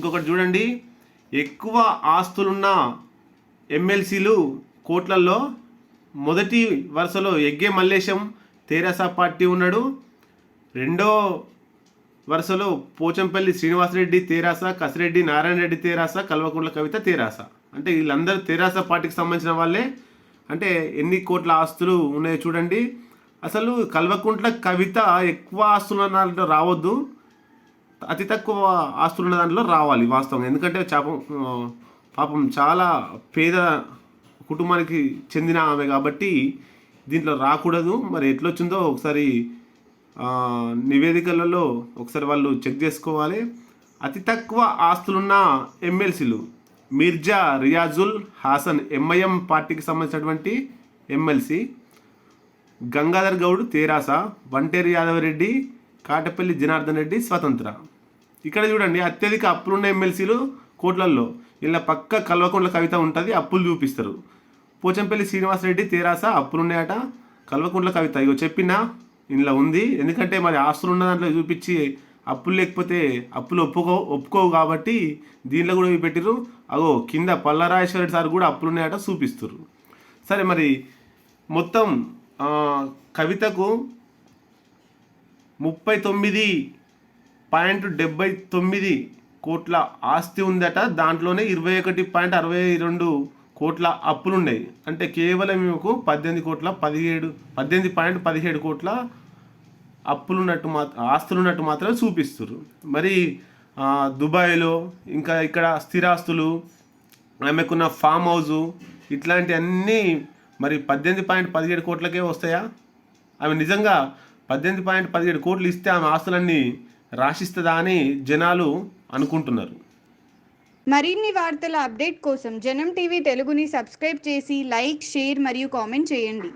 ఇంకొకటి చూడండి. ఎక్కువ ఆస్తులున్న ఎమ్మెల్సీలు కోట్లల్లో మొదటి వరుసలో ఎగ్గే మల్లేశం తెరాస పార్టీ ఉన్నాడు. రెండో వరుసలో పోచంపల్లి శ్రీనివాసరెడ్డి తేరాస కసిరెడ్డి నారాయణ రెడ్డి తేరాస కల్వకుంట్ల కవిత తేరాస. అంటే వీళ్ళందరూ తేరాస పార్టీకి సంబంధించిన వాళ్ళే. అంటే ఎన్ని కోట్ల ఆస్తులు ఉన్నాయో చూడండి. అసలు కల్వకుంట్ల కవిత ఎక్కువ ఆస్తులు అన్నట్టు రావద్దు. అతి తక్కువ ఆస్తులు ఉన్న దాంట్లో రావాలి వాస్తవం ఎందుకంటే చాపం పాపం చాలా పేద కుటుంబానికి చెందిన ఆమె కాబట్టి దీంట్లో రాకూడదు. మరి ఎట్లొచ్చిందో ఒకసారి నివేదికలలో ఒకసారి వాళ్ళు చెక్ చేసుకోవాలి. అతి తక్కువ ఆస్తులున్న ఎమ్మెల్సీలు మిర్జా రియాజుల్ హాసన్ ఎంఐఎం పార్టీకి సంబంధించినటువంటి ఎమ్మెల్సీ గంగాధర్ గౌడ్ తేరాస వంటేరు యాదవరెడ్డి కాటపల్లి జనార్దన్ రెడ్డి స్వతంత్ర. ఇక్కడ చూడండి అత్యధిక అప్పులున్న ఎమ్మెల్సీలు కోట్లల్లో. ఇలా పక్క కల్వకుంట్ల కవిత ఉంటుంది అప్పులు చూపిస్తారు. పోచంపల్లి శ్రీనివాసరెడ్డి తేరాస అప్పులున్నాయట కల్వకుంట్ల కవిత. ఇగో చెప్పినా ఇందులో ఉంది. ఎందుకంటే మరి ఆస్తులు ఉన్న దాంట్లో చూపించి అప్పులు లేకపోతే అప్పులు ఒప్పుకో ఒప్పుకోవు కాబట్టి దీంట్లో కూడా ఇవి అగో కింద పల్లరాజేశ్వరరెడ్డి సార్ కూడా అప్పులు ఉన్నాయట చూపిస్తారు సరే మరి మొత్తం కవితకు ముప్పై తొమ్మిది పాయింట్ డెబ్బై తొమ్మిది కోట్ల ఆస్తి ఉందట. దాంట్లోనే ఇరవై ఒకటి పాయింట్ అరవై రెండు కోట్ల అప్పులు ఉన్నాయి అంటే కేవలం మీకు పద్దెనిమిది కోట్ల పదిహేడు పద్దెనిమిది పాయింట్ పదిహేడు కోట్ల అప్పులున్నట్టు మాత్రం ఆస్తులున్నట్టు మాత్రమే చూపిస్తారు మరి దుబాయ్లో ఇంకా ఇక్కడ స్థిరాస్తులు ఆమెకున్న ఫామ్ హౌజు ఇట్లాంటివన్నీ మరి పద్దెనిమిది పాయింట్ పదిహేడు కోట్లకే వస్తాయా? ఆమె నిజంగా పద్దెనిమిది పాయింట్ పదిహేడు కోట్లు ఇస్తే ఆమె ఆస్తులన్నీ రాసిస్తుందా అని జనాలు అనుకుంటున్నారు. మరిన్ని వార్తల అప్డేట్ కోసం జనం టీవీ తెలుగుని సబ్స్క్రైబ్ చేసి లైక్ షేర్ మరియు కామెంట్ చేయండి.